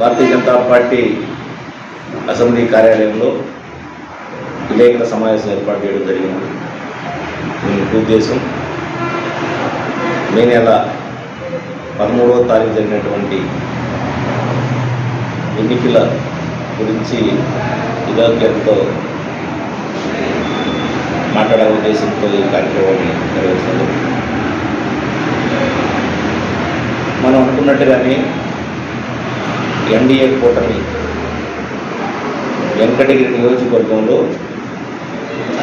భారతీయ Janata party assembly కార్యాలయంలో విలేకరుల సమావేశం ఏర్పాటు చేయడం జరిగింది. దీని ఉద్దేశం మే నెల పదమూడవ తారీఖు జరిగినటువంటి ఎన్నికల గురించి ఇదాకేతతో మాట్లాడే ఉద్దేశంతో ఈ కార్యక్రమాన్ని నిర్వహిస్తుంది మనం అనుకున్నట్టుగానే ఎన్డీఏ కూటమి వెంకటగిరి నియోజకవర్గంలో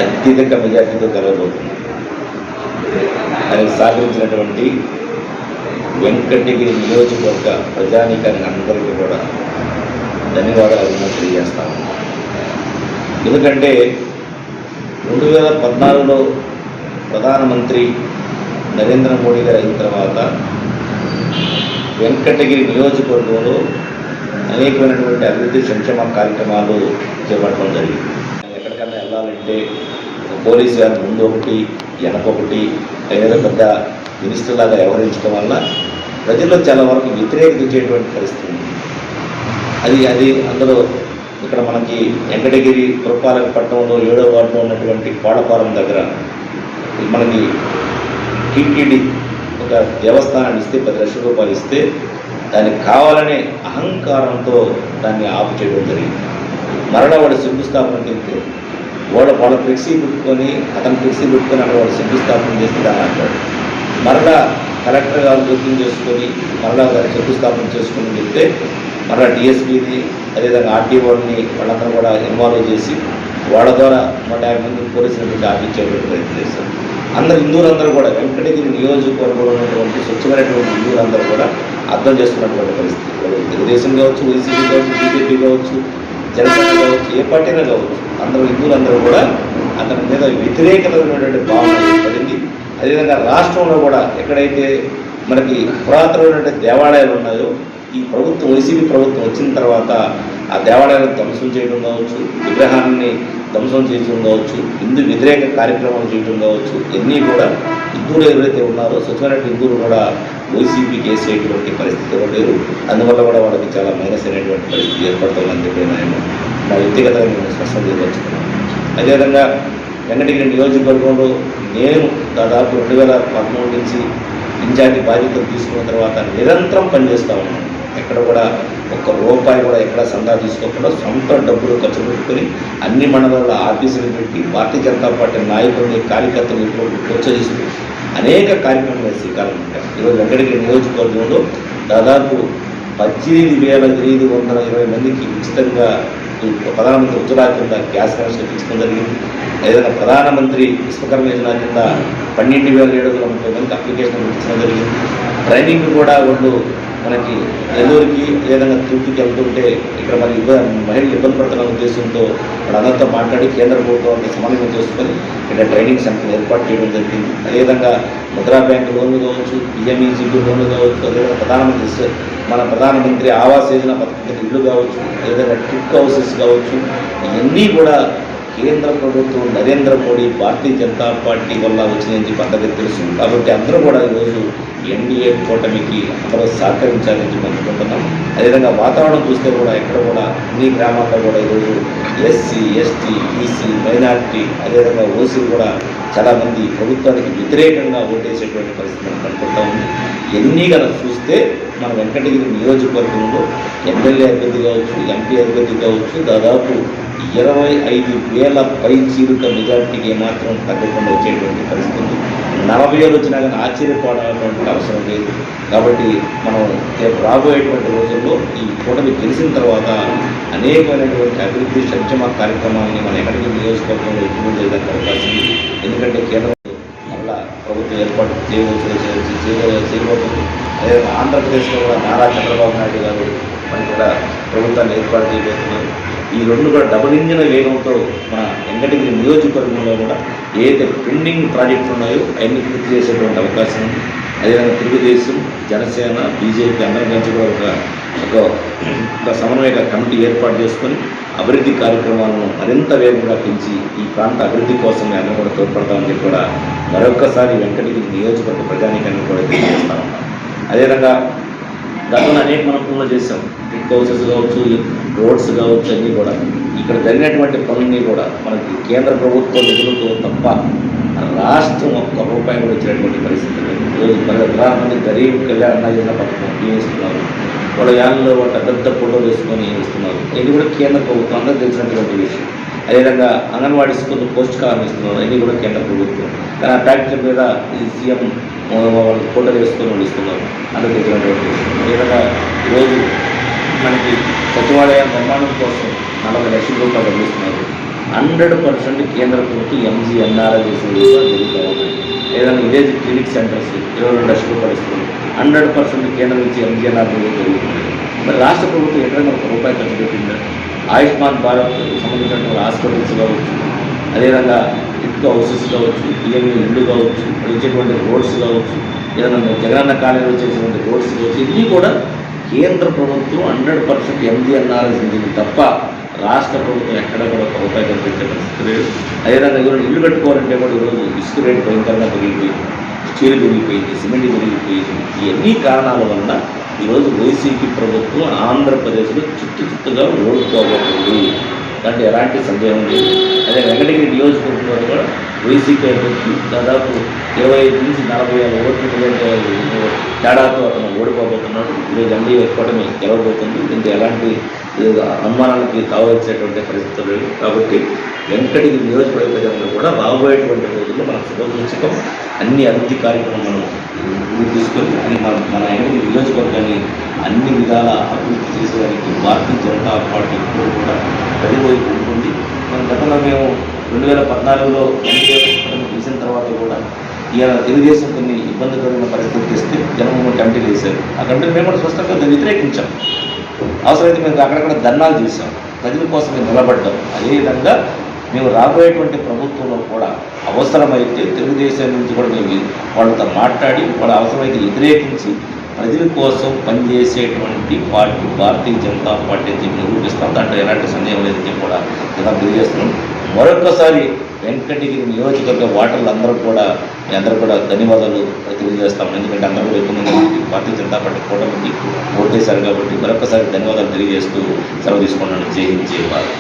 అత్యధిక మెజార్టీతో గెలవబోతుంది. దానికి సహకరించినటువంటి వెంకటగిరి నియోజకవర్గ ప్రజానీకానికి అందరికీ కూడా ధన్యవాదాలు తెలియజేస్తాను ఎందుకంటే రెండు వేల పద్నాలుగులో ప్రధానమంత్రి నరేంద్ర మోడీ గారు అయిన తర్వాత వెంకటగిరి నియోజకవర్గంలో అనేకమైనటువంటి అభివృద్ధి సంక్షేమ కార్యక్రమాలు చేపట్టడం జరిగింది. ఎక్కడికన్నా వెళ్ళాలంటే పోలీసు గారి ముందు ఒకటి వెనకొకటి ఏదో పెద్ద మినిస్టర్ లాగా వ్యవహరించడం వల్ల ప్రజల్లో చాలా వరకు వ్యతిరేకత ఇచ్చేటువంటి పరిస్థితి ఉంది. అది అది అందులో ఇక్కడ మనకి వెంకటగిరి పురపాలక పట్టణంలో ఏడో వార్డులో ఉన్నటువంటి కోడపాలెం దగ్గర మనకి టీటీడీ ఒక దేవస్థానాన్ని ఇస్తే పది లక్షల రూపాయలు ఇస్తే దానికి కావాలనే అహంకారంతో దాన్ని ఆపు చేయడం జరిగింది. మరలా వాడు శంకుస్థాపన వెళ్తే వాడు వాళ్ళ ఫ్లెక్సీ పెట్టుకొని అతను ఫ్లెక్సీ పెట్టుకొని అక్కడ వాడు శంకుస్థాపన చేస్తే దాన్ని అంటాడు మరలా కలెక్టర్ గారు జోక్యం చేసుకొని మరలా దాన్ని శంకుస్థాపన చేసుకుని చెప్తే మరలా డిఎస్పీని అదేవిధంగా ఆర్టీఓని వాళ్ళందరూ కూడా ఇన్వాల్వ్ చేసి వాళ్ళ ద్వారా నూట యాభై మంది పోలీసులు ఆపించేటువంటి ప్రయత్నం చేశారు. అందరు హిందువులందరూ కూడా వెంకటగిరి నియోజకవర్గంలో ఉన్నటువంటి స్వచ్ఛమైనటువంటి హిందువులందరూ కూడా అర్థం చేసుకున్నటువంటి పరిస్థితి. తెలుగుదేశం కావచ్చు వైసీపీ కావచ్చు బీజేపీ కావచ్చు జనసేన కావచ్చు ఏ పార్టీ అయినా కావచ్చు అందరూ హిందువులందరూ కూడా అతని మీద వ్యతిరేకతమైనటువంటి భావన ఏర్పడింది. అదేవిధంగా రాష్ట్రంలో కూడా ఎక్కడైతే మనకి పురాతనమైనటువంటి దేవాలయాలు ఉన్నాయో ఈ ప్రభుత్వం వైసీపీ ప్రభుత్వం వచ్చిన తర్వాత ఆ దేవాలయాలను ధ్వంసం చేయడం కావచ్చు విగ్రహాన్ని ధ్వంసం చేయడం కావచ్చు హిందూ వ్యతిరేక కార్యక్రమాలు చేయడం కావచ్చు ఇవన్నీ కూడా హిందువులు ఎవరైతే ఉన్నారో స్వచ్ఛమైన హిందువులు కూడా వైసీపీకి వేసేటువంటి పరిస్థితి ఎవరు లేరు. అందువల్ల కూడా వాళ్ళకి చాలా మైనస్ అయినటువంటి పరిస్థితి ఏర్పడుతుందని చెప్పి నేను నా వ్యక్తిగతంగా నేను స్పష్టం చేయదలుచుకున్నాను. అదేవిధంగా వెంకటగిరి నియోజకవర్గంలో నేను దాదాపు రెండు వేల పదమూడు నుంచి ఇన్ఛార్జి బాధ్యతలు తీసుకున్న తర్వాత నిరంతరం పనిచేస్తూ ఉన్నాను. ఎక్కడ కూడా ఒక్క రూపాయి కూడా ఎక్కడ సందా తీసుకోకుండా సొంత డబ్బులు ఖర్చు పెట్టుకొని అన్ని మండలాల్లో ఆఫీసులు పెట్టి భారతీయ జనతా పార్టీ నాయకుల్ని కార్యకర్తలు ప్రోత్సహిస్తూ అనేక కార్యక్రమాలు శ్రీకారం పెట్టారు ఈరోజు వెంకటగిరి నియోజకవర్గంలో దాదాపు పద్దెనిమిది వేల ఎనిమిది వందల ఇరవై మందికి ఉచితంగా ప్రధానమంత్రి ఉజ్వలా కింద గ్యాస్ కనెక్షన్ ఇప్పించడం జరిగింది. ఏదైనా ప్రధానమంత్రి విశ్వకర్మ యోజన కింద పన్నెండు వేల ఏడు వందల ముప్పై మందికి అప్లికేషన్ ఇచ్చడం జరిగింది. ట్రైనింగ్ కూడా వాళ్ళు మనకి నెల్లూరుకి ఏదైనా తృప్తికి వెళ్తుంటే ఇక్కడ మరి ఇబ్బంది మహిళలు ఇబ్బంది పడుతున్న ఉద్దేశంతో వాళ్ళందరితో మాట్లాడి కేంద్ర ప్రభుత్వాన్ని సమన్వయం చేసుకొని ఇక్కడ ట్రైనింగ్ సెంటర్ ఏర్పాటు చేయడం జరిగింది. అదేవిధంగా ముద్రా బ్యాంక్ లోన్లు కావచ్చు పిఎంఈజీబీ లోన్లు కావచ్చు అదేవిధంగా ప్రధానమంత్రి మన ప్రధానమంత్రి ఆవాస్ యోజన పథకం ఇల్లు కావచ్చు అదేవిధంగా ట్రిప్ హౌసెస్ కావచ్చు ఇవన్నీ కూడా కేంద్ర ప్రభుత్వం నరేంద్ర మోడీ భారతీయ జనతా పార్టీ వల్ల వచ్చిందని చెప్పి అందరికీ తెలుసు కాబట్టి అందరూ కూడా ఈరోజు ఎన్డీఏ కూటమికి అందరూ సహకరించాలని చెప్పి అనుకుంటున్నాం. అదేవిధంగా వాతావరణం చూస్తే కూడా ఎక్కడ కూడా అన్ని గ్రామాల్లో కూడా ఈరోజు ఎస్సీ ఎస్టీ బీసీ మైనార్టీ అదేవిధంగా ఓసీలు కూడా చాలామంది ప్రభుత్వానికి వ్యతిరేకంగా ఓటేసేటువంటి పరిస్థితి మనం కనుకుంటా ఉంది. ఎన్ని కనుక చూస్తే మన వెంకటగిరి నియోజకవర్గంలో ఎమ్మెల్యే అభ్యర్థి కావచ్చు ఎంపీ అభ్యర్థి కావచ్చు దాదాపు ఇరవై ఐదు వేల పై చీరుక మెజార్టీకి ఏమాత్రం తగ్గకుండా వచ్చేటువంటి పరిస్థితి. నలభై ఏళ్ళు వచ్చినా కానీ ఆశ్చర్యపోవడానికి అవసరం లేదు. కాబట్టి మనం రేపు రాబోయేటువంటి రోజుల్లో ఈ కూటమి గెలిచిన తర్వాత అనేకమైనటువంటి అభివృద్ధి సంక్షేమ కార్యక్రమాలని మన ఎక్కడికి నియోజకవర్గంలో ఎక్కువ చేయడానికి అవకాశం ఉంది. ఎందుకంటే కేంద్ర ప్రభుత్వం ఏర్పాటు చేయవచ్చు చేయబోతుంది. అదేవిధంగా ఆంధ్రప్రదేశ్లో కూడా నారా చంద్రబాబు నాయుడు గారు మనం కూడా ప్రభుత్వాన్ని ఏర్పాటు చేయబోతున్నారు. ఈ రెండు కూడా డబుల్ ఇంజిన్ వేగంతో మన వెంకటగిరి నియోజకవర్గంలో కూడా ఏదైతే పెండింగ్ ప్రాజెక్టులు ఉన్నాయో అవన్నీ పూర్తి చేసేటువంటి అవకాశం ఉంది. అదేవిధంగా తెలుగుదేశం జనసేన బీజేపీ అందరం కలిసి కూడా ఒక ఒక ఒక సమన్వయ కమిటీ ఏర్పాటు చేసుకొని అభివృద్ధి కార్యక్రమాలను మరింత వేగంగా పెంచి ఈ ప్రాంత అభివృద్ధి కోసం అందరం కూడా తోడ్పడతామని చెప్పి కూడా మరొక్కసారి వెంకటగిరి నియోజకవర్గ ప్రజానీకాన్ని కూడా తెలియజేస్తా ఉన్నాం. అదేవిధంగా గతంలో అనేక మనం పనులు చేసాం ట్రిక్ హౌసెస్ కావచ్చు రోడ్స్ కావచ్చు అన్నీ కూడా. ఇక్కడ జరిగినటువంటి పనులన్నీ కూడా మనకి కేంద్ర ప్రభుత్వం నిధులతో తప్ప రాష్ట్రం ఒక్క రూపాయి కూడా ఇచ్చినటువంటి పరిస్థితి ఈరోజు ప్రధానమంత్రి గరీబ్ కళ్యాణ్ అన్న యోజన పథకం ఇస్తున్నారు వాళ్ళ యాన్లో ఒక పెద్ద ఫోటోలు వేసుకొని ఇస్తున్నారు ఇది కూడా కేంద్ర ప్రభుత్వం అందరూ తెలిసినటువంటి విషయం. అదేవిధంగా అంగన్వాడీ స్కూల్ పోస్ట్ కాలం ఇస్తున్నారు. ఇది కూడా కేంద్ర ప్రభుత్వం. కానీ ఆ ఫ్యాక్టరీ మీద ఈ సీఎం వాళ్ళు ఫోటోలు వేసుకొని వాళ్ళు ఇస్తున్నారు. అందరూ తెలిసినటువంటి విషయం. అదేవిధంగా ఈరోజు మనకి సచివాలయ నిర్మాణం కోసం నలభై లక్షల రూపాయలు అందిస్తున్నారు. హండ్రెడ్ పర్సెంట్ కేంద్ర ప్రభుత్వం ఎంజీఎన్ఆర్ఐ చేసిన ఏదైనా విలేజ్ క్లినిక్ సెంటర్స్ ఇరవై రెండు లక్షల రూపాయలు హండ్రెడ్ పర్సెంట్ కేంద్రం నుంచి ఎంజీఎన్ఆర్ జరుగుతుంది మరి రాష్ట్ర ప్రభుత్వం ఎక్కడైనా ఒక రూపాయి ఖర్చు పెట్టిందా? ఆయుష్మాన్ భారత్ సంబంధించినటువంటి హాస్పిటల్స్ కావచ్చు అదేవిధంగా ఇటుక హౌసెస్ కావచ్చు ఈఎంఈ ఇల్లు కావచ్చు ఇక్కడ ఇచ్చేటువంటి రోడ్స్ కావచ్చు ఏదైనా జగనన్న కాలేజీలో చేసినటువంటి రోడ్స్ కావచ్చు ఇవన్నీ కూడా కేంద్ర ప్రభుత్వం హండ్రెడ్ పర్సెంట్ ఎంజీఎన్ఆర్ తప్ప రాష్ట్ర ప్రభుత్వం ఎక్కడ కూడా ఒక రూపాయి కనిపించే పరిస్థితి లేదు అదేవిధంగా ఈరోజు ఇల్లు కట్టుకోవాలంటే కూడా ఈరోజు ఇసుక రేటు భయంకరంగా పెరిగిపోయింది స్టీల్ పెరిగిపోయింది సిమెంట్ పెరిగిపోయింది. ఇవన్నీ కారణాల వలన ఈరోజు వైసీపీ ప్రభుత్వం ఆంధ్రప్రదేశ్లో చిత్తు చిత్తుగా ఓడిపోబోతుంది. దాంట్లో ఎలాంటి సందేహం లేదు. అదే వెంకటగిరి నియోజకవర్గంలో కూడా వైసీపీ అభ్యర్థి దాదాపు ఇరవై ఐదు నుంచి నలభై వేల ఓట్లు ఉండే తేడాతో అతను ఓడిపోబోతున్నాడు. ఈరోజు ఎన్డీఏ కూటమి గెలవబోతుంది. దీంట్లో ఎలాంటి అనుమానాలకి తావచ్చేటువంటి పరిస్థితులు లేవు. కాబట్టి వెంకటగిరి నియోజకవర్గ కూడా రాబోయేటువంటి రోజుల్లో మన శుభసూచకం అన్ని అభివృద్ధి కార్యక్రమం మనం తీసుకొని అని మన మన వెంకటగిరి నియోజకవర్గాన్ని అన్ని విధాల అభివృద్ధి చేసేదానికి భారతీయ జనతా పార్టీ కూడా ప్రతిపోయి ఉంటుంది మన గతంలో మేము రెండు వేల పద్నాలుగులో ఎన్డీఏ గెలిచిన తర్వాత కూడా ఈయన తెలుగుదేశం కొన్ని ఇబ్బందికరమైన పరిస్థితులు తెస్తే జనమోహన్ కమిటీలు వేశారు ఆ కమిటీ మేము కూడా స్పష్టంగా వ్యతిరేకించాం. అవసరమైతే మేము అక్కడక్కడ ధర్నాలు చేశాం. ప్రజల కోసం మేము నిలబడ్డాం అదేవిధంగా మేము రాబోయేటువంటి ప్రభుత్వంలో కూడా అవసరమైతే తెలుగుదేశం నుంచి కూడా మేము వాళ్ళతో మాట్లాడి వాళ్ళ అవసరమైతే వ్యతిరేకించి ప్రజల కోసం పనిచేసేటువంటి పార్టీ భారతీయ జనతా పార్టీ అని చెప్పి నిరూపిస్తాం. దాంట్లో ఎలాంటి సందేహం లేదని చెప్పి కూడా ఇలా తెలియజేస్తున్నాం. మరొకసారి వెంకటగిరి నియోజకవర్గ ఓటర్లు అందరూ కూడా మీ అందరూ కూడా ధన్యవాదాలు తెలియజేస్తాం ఎందుకంటే అందరూ కూడా ఎక్కువ మంది భారతీయ జనతా పార్టీ కూటమికి ఓటేశారు కాబట్టి మరొకసారి ధన్యవాదాలు తెలియజేస్తూ సెలవు తీసుకున్నాను. జై హింద్ జై భారత్.